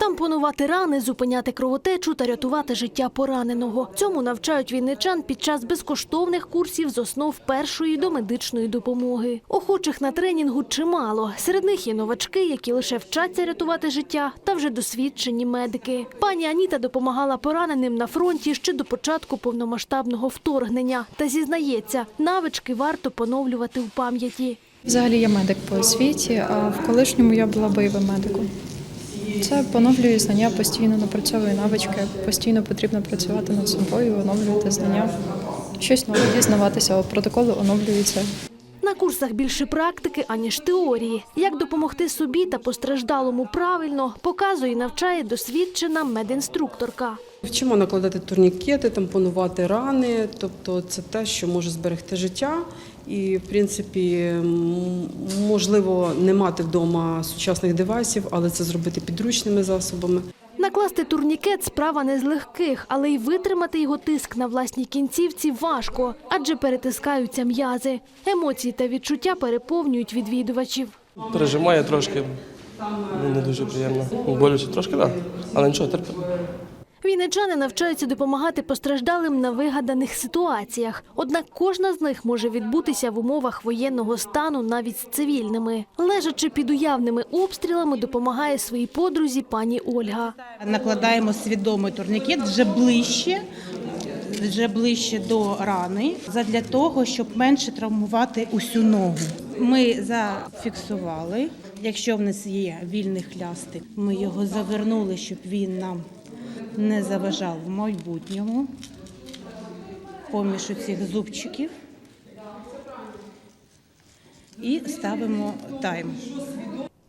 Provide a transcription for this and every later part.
Тампонувати рани, зупиняти кровотечу та рятувати життя пораненого. Цьому навчають вінничан під час безкоштовних курсів з основ першої домедичної допомоги. Охочих на тренінгу чимало. Серед них є новачки, які лише вчаться рятувати життя, та вже досвідчені медики. Пані Аніта допомагала пораненим на фронті ще до початку повномасштабного вторгнення. Та зізнається, навички варто поновлювати в пам'яті. Взагалі я медик по освіті, а в колишньому я була бойовим медиком. Це поновлює знання, постійно напрацьовує навички, постійно потрібно працювати над собою, оновлювати знання, щось нове дізнаватися, протоколи оновлюються. На курсах більше практики, аніж теорії. Як допомогти собі та постраждалому правильно, показує і навчає досвідчена медінструкторка. Вчимо накладати турнікети, тампонувати рани, тобто це те, що може зберегти життя. І, в принципі, можливо не мати вдома сучасних девайсів, але це зробити підручними засобами. Накласти турнікет справа не з легких, але й витримати його тиск на власній кінцівці важко, адже перетискаються м'язи. Емоції та відчуття переповнюють відвідувачів. Пережимає трошки, ну, не дуже приємно. Болюче трошки, так. Але нічого, терпимо. Вінничани навчаються допомагати постраждалим на вигаданих ситуаціях. Однак кожна з них може відбутися в умовах воєнного стану навіть з цивільними. Лежачи під уявними обстрілами, допомагає своїй подрузі пані Ольга. Накладаємо свідомий турнікет вже ближче, вже ближче до рани, задля того, щоб менше травмувати усю ногу. Ми зафіксували, якщо в нас є вільний хлястик, ми його завернули, щоб він нам не заважав в майбутньому. Поміж цих зубчиків. І ставимо тайм.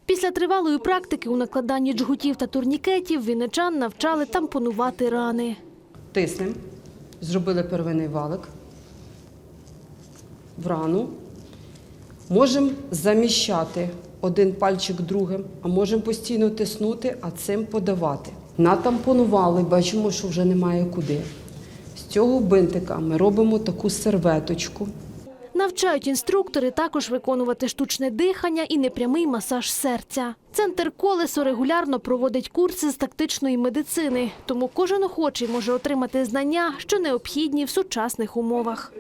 Після тривалої практики у накладанні джгутів та турнікетів вінничан навчали тампонувати рани. Тиснемо, зробили первинний валик в рану. Можемо заміщати один пальчик другим, а можемо постійно тиснути, а цим подавати. Натампонували, бачимо, що вже немає куди. З цього бинтика ми робимо таку серветочку. Навчають інструктори також виконувати штучне дихання і непрямий масаж серця. Центр колесо регулярно проводить курси з тактичної медицини, тому кожен охочий може отримати знання, що необхідні в сучасних умовах.